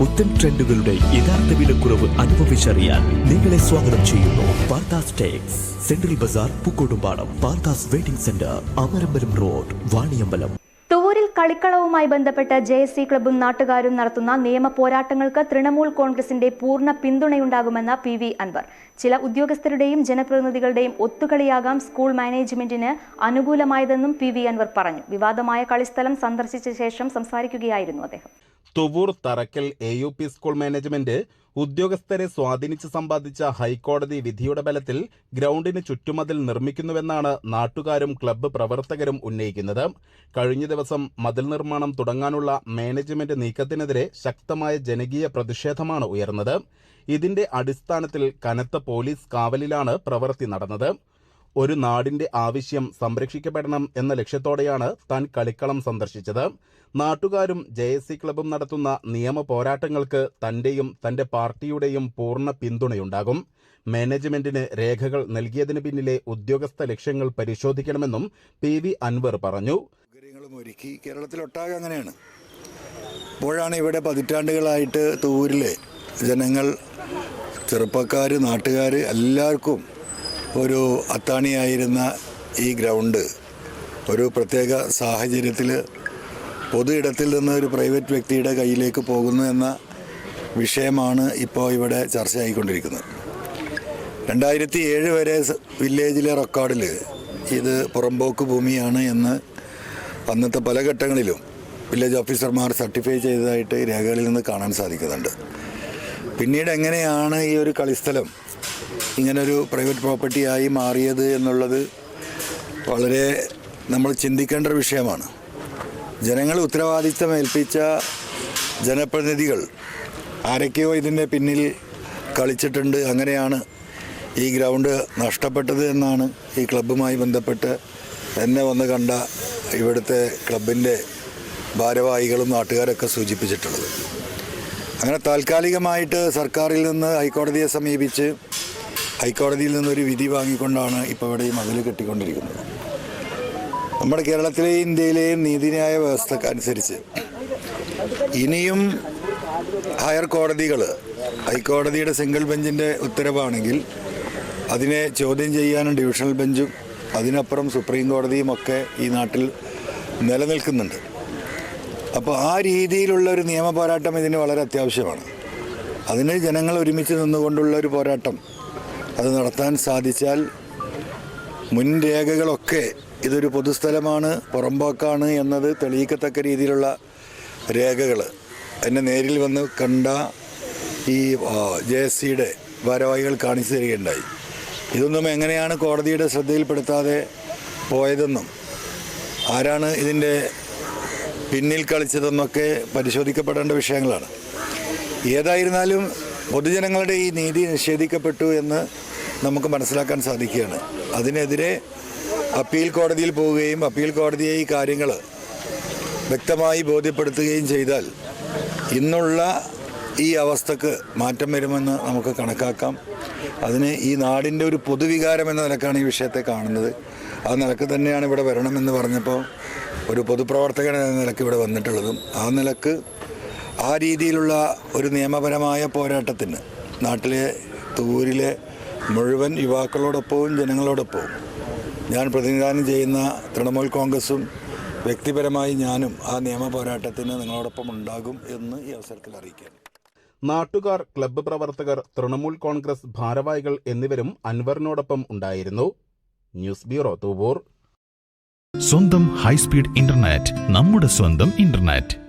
പുത്തൻ ട്രെൻഡുകളുടെ യഥാർത്ഥ വിലക്കുറവ് അനുഭവിച്ചറിയാൻ നിങ്ങളെ സ്വാഗതം ചെയ്യുന്നു Parthas tex. Central Bazar Pookkottumpadam Parthas waiting centre Amarambalam road Vaniyambalam. തൂരിൽ കളിക്കളവുമായി ബന്ധപ്പെട്ട് ജെ എസ് സി ക്ലബും നാട്ടുകാരും നടത്തുന്ന നിയമ പോരാട്ടങ്ങൾക്ക് തൃണമൂൽ കോൺഗ്രസിന്റെ പൂർണ പിന്തുണയുണ്ടാകുമെന്ന പി വി അൻവർ. ചില ഉദ്യോഗസ്ഥരുടെയും ജനപ്രതിനിധികളുടെയും ഒത്തുകളിയാകാം സ്കൂൾ മാനേജ്മെന്റിന് അനുകൂലമായതെന്നും പി വി അൻവർ പറഞ്ഞു. വിവാദമായ കളിസ്ഥലം സന്ദർശിച്ച ശേഷം സംസാരിക്കുകയായിരുന്നു അദ്ദേഹം. Thuvvur Tharakkal A U P school management ഉദ്യോഗസ്ഥരെ സ്വാധീനിച്ച് സമ്പാദിച്ച ഹൈക്കോടതി വിധിയുടെ ബലത്തിൽ ഗ്രൗണ്ടിന് ചുറ്റുമതിൽ നിർമ്മിക്കുന്നുവെന്നാണ് നാട്ടുകാരും ക്ലബ്ബ് പ്രവർത്തകരും ഉന്നയിക്കുന്നത്. കഴിഞ്ഞ ദിവസം മതിൽ നിർമ്മാണം തുടങ്ങാനുള്ള മാനേജ്മെന്റ് നീക്കത്തിനെതിരെ ശക്തമായ ജനകീയ പ്രതിഷേധമാണ് ഉയർന്നത്. ഇതിന്റെ അടിസ്ഥാനത്തിൽ കനത്ത പോലീസ് കാവലിലാണ് പ്രവൃത്തി നടന്നത്. ഒരു നാടിന്റെ ആവശ്യം സംരക്ഷിക്കപ്പെടണം എന്ന ലക്ഷ്യത്തോടെയാണ് താൻ കളിക്കളം സന്ദർശിച്ചത്. നാട്ടുകാരും ജെ എസ് സി ക്ലബും നടത്തുന്ന നിയമ പോരാട്ടങ്ങൾക്ക് തന്റെയും തന്റെ പാർട്ടിയുടെയും പൂർണ പിന്തുണയുണ്ടാകും. മാനേജ്മെന്റിന് രേഖകൾ നൽകിയതിന് പിന്നിലെ ഉദ്യോഗസ്ഥ ലക്ഷ്യങ്ങൾ പരിശോധിക്കണമെന്നും പി വി അൻവർ പറഞ്ഞു. ഒരുക്കി കേരളത്തിലൊട്ടാകെ അങ്ങനെയാണ്. ഇപ്പോഴാണ് ഇവിടെ പതിറ്റാണ്ടുകളായിട്ട് തൂരിലെ ജനങ്ങൾ ചെറുപ്പക്കാർ നാട്ടുകാർ എല്ലാവർക്കും ഒരു അത്താണിയായിരുന്ന ഈ ഗ്രൗണ്ട് ഒരു പ്രത്യേക സാഹചര്യത്തിൽ പൊതു ഇടത്തിൽ നിന്ന് ഒരു പ്രൈവറ്റ് വ്യക്തിയുടെ കയ്യിലേക്ക് പോകുന്നു എന്ന വിഷയമാണ് ഇപ്പോൾ ഇവിടെ ചർച്ചയായിക്കൊണ്ടിരിക്കുന്നത്. രണ്ടായിരത്തി ഏഴ് വരെ വില്ലേജിലെ റെക്കോർഡിൽ ഇത് പുറമ്പോക്ക് ഭൂമിയാണ് എന്ന് അന്നത്തെ പല ഘട്ടങ്ങളിലും വില്ലേജ് ഓഫീസർമാർ സർട്ടിഫൈ ചെയ്തതായിട്ട് രേഖകളിൽ നിന്ന് കാണാൻ സാധിക്കുന്നുണ്ട്. പിന്നീട് എങ്ങനെയാണ് ഈ ഒരു കളിസ്ഥലം ഇങ്ങനൊരു പ്രൈവറ്റ് പ്രോപ്പർട്ടിയായി മാറിയത് എന്നുള്ളത് വളരെ നമ്മൾ ചിന്തിക്കേണ്ട ഒരു വിഷയമാണ്. ജനങ്ങൾ ഉത്തരവാദിത്തം ഏൽപ്പിച്ച ജനപ്രതിനിധികൾ ആരൊക്കെയോ ഇതിന്റെ പിന്നിൽ കളിച്ചിട്ടുണ്ട്. അങ്ങനെയാണ് ഈ ഗ്രൗണ്ട് നഷ്ടപ്പെട്ടത് എന്നാണ് ഈ ക്ലബ്ബുമായി ബന്ധപ്പെട്ട് എന്നെ വന്ന് കണ്ട ഇവിടുത്തെ ക്ലബിന്റെ ഭാരവാഹികളും നാട്ടുകാരൊക്കെ സൂചിപ്പിച്ചിട്ടുള്ളത്. അങ്ങനെ താൽക്കാലികമായിട്ട് സർക്കാരിൽ നിന്ന് ഹൈക്കോടതിയെ സമീപിച്ച് ഹൈക്കോടതിയിൽ നിന്നൊരു വിധി വാങ്ങിക്കൊണ്ടാണ് ഇപ്പോൾ ഇവിടെ ഈ മതിൽ കെട്ടിക്കൊണ്ടിരിക്കുന്നത്. നമ്മുടെ കേരളത്തിലെയും ഇന്ത്യയിലെയും നീതിന്യായ വ്യവസ്ഥക്കനുസരിച്ച് ഇനിയും ഹയർ കോടതികൾ ഹൈക്കോടതിയുടെ സിംഗിൾ ബെഞ്ചിന്റെ ഉത്തരവാണെങ്കിൽ അതിനെ ചോദ്യം ചെയ്യാനും ഡിവിഷണൽ ബെഞ്ചും അതിനപ്പുറം സുപ്രീം കോടതിയും ഒക്കെ ഈ നാട്ടിൽ നിലനിൽക്കുന്നുണ്ട്. അപ്പോൾ ആ രീതിയിലുള്ള ഒരു നിയമ പോരാട്ടം ഇതിന് വളരെ അത്യാവശ്യമാണ്. അതിന് ജനങ്ങൾ ഒരുമിച്ച് നിന്നുകൊണ്ടുള്ള ഒരു പോരാട്ടം അത് നടത്താൻ സാധിച്ചാൽ മുൻ രേഖകളൊക്കെ ഇതൊരു പൊതുസ്ഥലമാണ് പുറമ്പോക്കാണ് എന്നത് തെളിയിക്കത്തക്ക രീതിയിലുള്ള രേഖകൾ എന്നെ നേരിൽ വന്ന് കണ്ട ഈ ജെ എസ് സിയുടെ ഭാരവാഹികൾ കാണിച്ചു തരികയുണ്ടായി. ഇതൊന്നും എങ്ങനെയാണ് കോടതിയുടെ ശ്രദ്ധയിൽപ്പെടുത്താതെ പോയതെന്നും ആരാണ് ഇതിന്റെ പിന്നിൽ കളിച്ചതെന്നൊക്കെ പരിശോധിക്കപ്പെടേണ്ട വിഷയങ്ങളാണ്. ഏതായിരുന്നാലും പൊതുജനങ്ങളുടെ ഈ നീതി നിഷേധിക്കപ്പെട്ടു എന്ന് നമുക്ക് മനസ്സിലാക്കാൻ സാധിക്കുകയാണ്. അതിനെതിരെ അപ്പീൽ കോടതിയിൽ പോവുകയും അപ്പീൽ കോടതിയെ ഈ കാര്യങ്ങൾ വ്യക്തമായി ബോധ്യപ്പെടുത്തുകയും ചെയ്താൽ ഇന്നുള്ള ഈ അവസ്ഥക്ക് മാറ്റം വരുമെന്ന് നമുക്ക് കണക്കാക്കാം. അതിന് ഈ നാടിന്റെ ഒരു പൊതുവികാരം എന്ന നിലക്കാണ് ഈ വിഷയത്തെ കാണുന്നത്. ആ നിലയ്ക്ക് തന്നെയാണ് ഇവിടെ വരണമെന്ന് പറഞ്ഞപ്പോൾ ഒരു പൊതുപ്രവർത്തകൻ എന്ന നിലയ്ക്ക് ഇവിടെ വന്നിട്ടുള്ളതും. ആ നിലയ്ക്ക് ആ രീതിയിലുള്ള ഒരു നിയമപരമായ പോരാട്ടത്തിന് നാട്ടിലെ തൂരിലെ മുഴുവൻ യുവാക്കളോടൊപ്പവും ജനങ്ങളോടൊപ്പവും ഞാൻ പ്രതിനിധാനം ചെയ്യുന്ന തൃണമൂൽ കോൺഗ്രസും വ്യക്തിപരമായി ഞാനും ആ നിയമ പോരാട്ടത്തിന് നിങ്ങളോടൊപ്പം ഉണ്ടാകും എന്ന് ഈ അവസരത്തിൽ അറിയിക്കാം നാട്ടുകാർ ക്ലബ്ബ് പ്രവർത്തകർ തൃണമൂൽ കോൺഗ്രസ് ഭാരവാഹികൾ എന്നിവരും അൻവറിനോടൊപ്പം ഉണ്ടായിരുന്നു. News bureau Thuvvur. സ്വന്തം ഹൈസ്പീഡ് ഇന്റർനെറ്റ് നമ്മുടെ സ്വന്തം ഇന്റർനെറ്റ്.